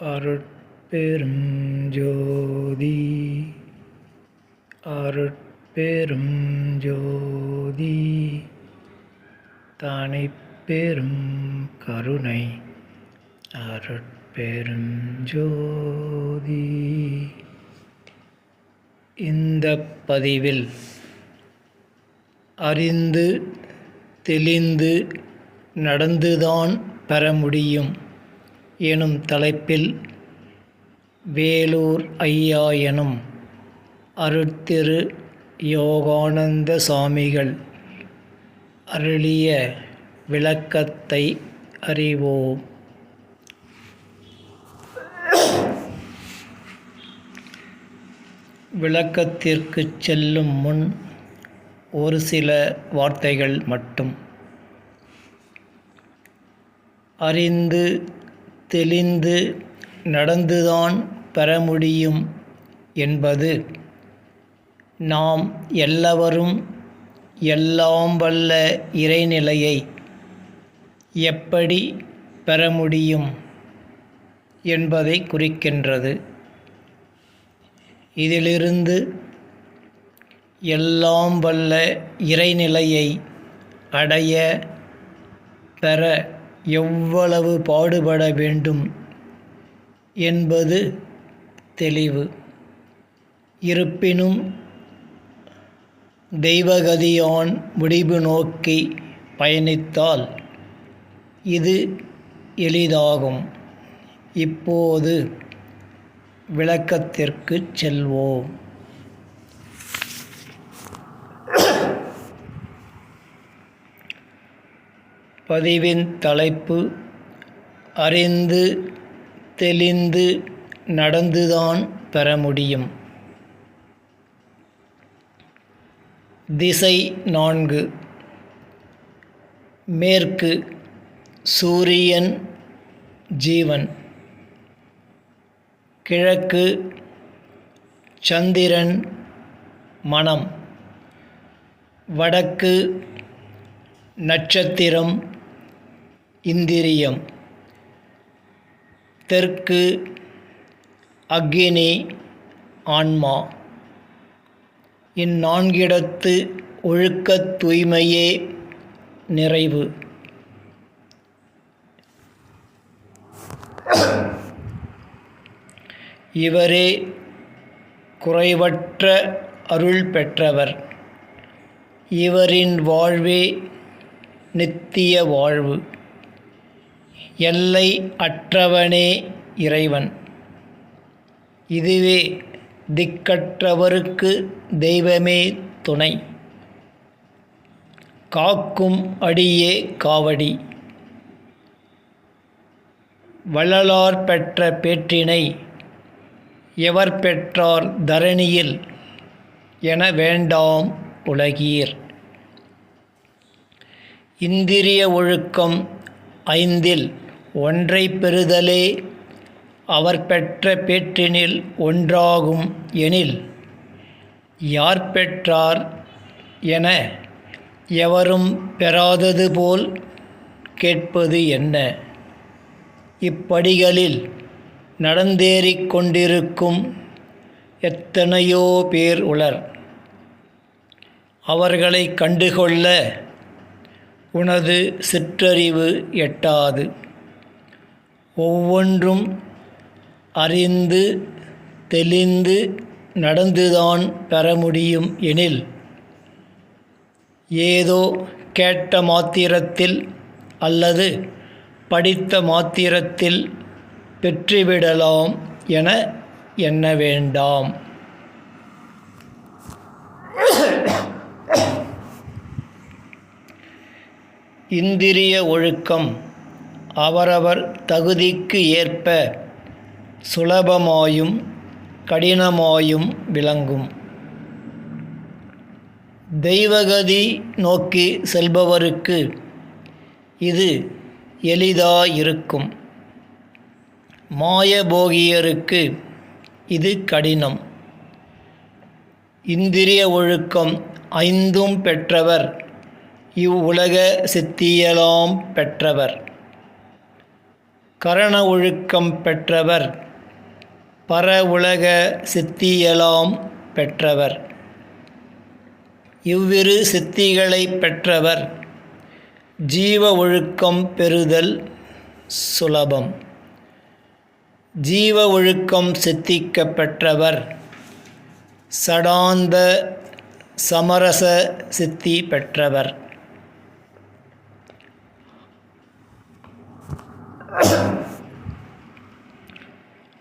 அருட்பெரும் ஜோதி. அருட்பெரும் ஜோதி. தனிப்பெரும் கருணை. அருட்பெரும் ஜோதி. இந்த பதிவில் அறிந்து தெளிந்து நடந்துதான் பெற முடியும். எனும் தலைப்பில் வேலூர் ஐயா எனும் அருட்திரு யோகானந்த சாமிகள் அருளிய விளக்கத்தை அறிவோம். விளக்கத்திற்கு செல்லும் முன் ஒரு சில வார்த்தைகள் மட்டும். அறிந்து தெளிந்து நடந்துதான் பெற முடியும் என்பது. நாம் எல்லவரும் எல்லாம் வல்ல இறைநிலையை எப்படி பெற முடியும் என்பதை குறிக்கின்றது. இதிலிருந்து எல்லாம் வல்ல இறைநிலையை அடைய பெற எவ்வளவு பாடுபட வேண்டும் என்பது தெளிவு. இருப்பினும் தெய்வகதியான் முடிவு நோக்கி பயணித்தால் இது எளிதாகும். இப்போது விளக்கத்திற்கு செல்வோம். பதிவின் தலைப்பு அறிந்து தெளிந்து நடந்துதான் பெற முடியும். திசை நான்கு. மேற்கு சூரியன் ஜீவன். கிழக்கு சந்திரன் மனம். வடக்கு நட்சத்திரம் இந்திரியம் தெற்கு அக்னி ஆன்மா. இந்நான்கிடத்து ஒழுக்கத் தூய்மையே நிறைவு. இவரே குறைவற்ற அருள் பெற்றவர். இவரின் வாழ்வே நித்திய வாழ்வு. எல்லை அற்றவனே இறைவன். இதுவே திக்கற்றவருக்கு தெய்வமே துணை. காக்கும் அடியே காவடி. வள்ளலார் பெற்ற பேற்றினை எவர் பெற்றார் தரணியில் என வேண்டாம் உலகீர். இந்திரிய ஒழுக்கம் ஐந்தில் ஒன்றை பெறுதலே அவர் பெற்ற பேற்றினில் ஒன்றாகும் எனில் யார் பெற்றார் என எவரும் பெறாதது போல் கேட்பது என்ன? இப்படிகளில் நடந்தேறிக் கொண்டிருக்கும் எத்தனையோ பேர் உளர். அவர்களை கண்டுகொள்ள உனது சிற்றறிவு எட்டாது. ஒவ்வொன்றும் அறிந்து தெளிந்து நடந்துதான் பெற முடியும் எனில் ஏதோ கேட்ட மாத்திரத்தில் அல்லது படித்த மாத்திரத்தில் பெற்றுவிடலாம் என எண்ண வேண்டாம். இந்திரிய ஒழுக்கம் அவரவர் தகுதிக்கு ஏற்ப சுலபமாயும் கடினமாயும் விளங்கும். தெய்வகதி நோக்கி செல்பவருக்கு இது எளிதாயிருக்கும். மாயபோகியருக்கு இது கடினம். இந்திரிய ஒழுக்கம் ஐந்தும் பெற்றவர் இவ்வுலக சித்தியலாம் பெற்றவர். கரண ஒழுக்கம் பெற்றவர். பர உலக சித்தியலாம் பெற்றவர். இவ்விரு சித்திகளை பெற்றவர். ஜீவ ஒழுக்கம் பெறுதல் சுலபம். ஜீவ ஒழுக்கம் சித்திக்க பெற்றவர். சடாந்த சமரச சித்தி பெற்றவர்.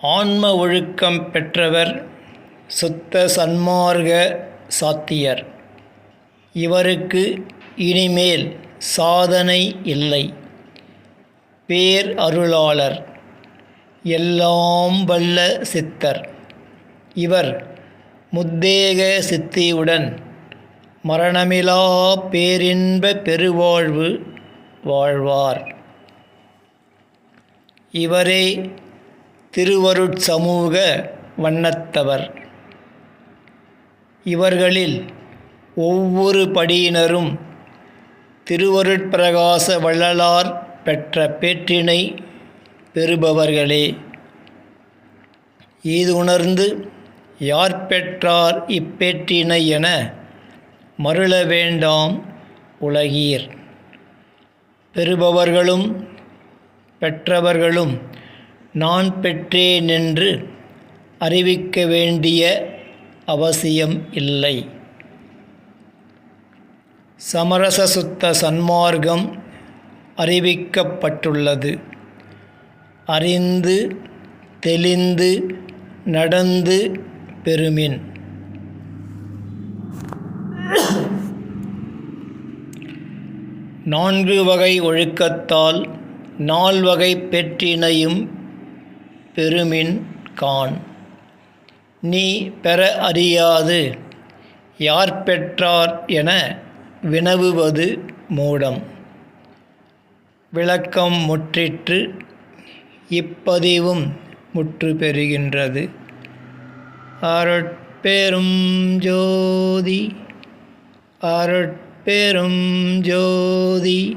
ஆன்ம ஒழுக்கம் பெற்றவர் சுத்த சன்மார்க சாத்தியர். இவருக்கு இனிமேல் சாதனை இல்லை. பேர் அருளாளர். எல்லாம் வல்ல சித்தர். இவர் முத்தேக சித்தியுடன் மரணமிலா பேரின்ப பெருவாழ்வு வாழ்வார். இவரே திருவருட்சமூக வண்ணத்தவர். இவர்களில் ஒவ்வொரு படியினரும் திருவருட்பிரகாச வள்ளலார் பெற்ற பேற்றினை பெறுபவர்களே. இது உணர்ந்து யார் பெற்றார் இப்பேற்றினை என மருள வேண்டாம் உலகீர். பெறுபவர்களும் பெற்றவர்களும் நான் பெற்றேன் என்று அறிவிக்க வேண்டிய அவசியம் இல்லை. சமரச சுத்த சன்மார்க்கம் அறிவிக்கப்பட்டுள்ளது. அறிந்து தெளிந்து நடந்து பெருமின் நான்கு வகை ஒழுக்கத்தால் நால்வகை பெற்றினையும் பெருமின் கான் நீ பெற அறியாது யார் பெற்றார் என வினவுவது மூடம். விளக்கம் முற்றிற்று இப்பதிவும் முற்று பெறுகின்றது. அருட்பெரும் ஜோதி அருட்பெரும் ஜோதி